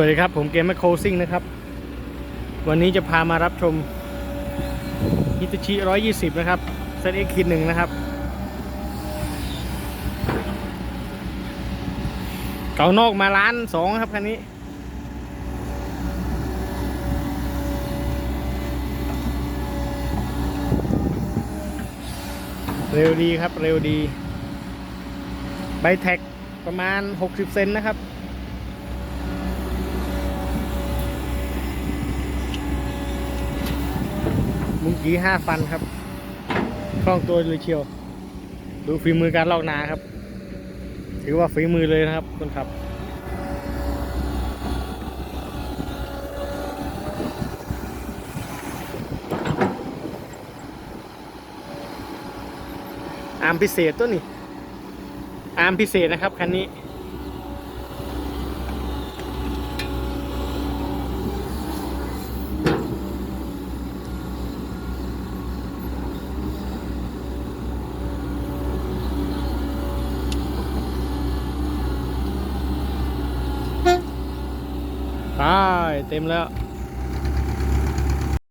วัสดีครับ ผมเกมแมคโครซิ่งนะครับ วันนี้จะพามารับชมฮิตาชิ120 นะครับเซตเอ็กคิดหนึ่งนะครับเก่านอกมาล้านสองครับคันนี้ เร็วดีครับเร็วดี ใบแท็กประมาณ 60 เซนนะครับ มุงกี้ห้าฟันครับ คล่องตัวเลยเชียว ดูฝีมือการลอกนาครับ ถือว่าฝีมือเลยนะครับคนขับอาร์มพิเศษตัวนี้อาร์มพิเศษนะครับคันนี้ ตายเต็มแล้ว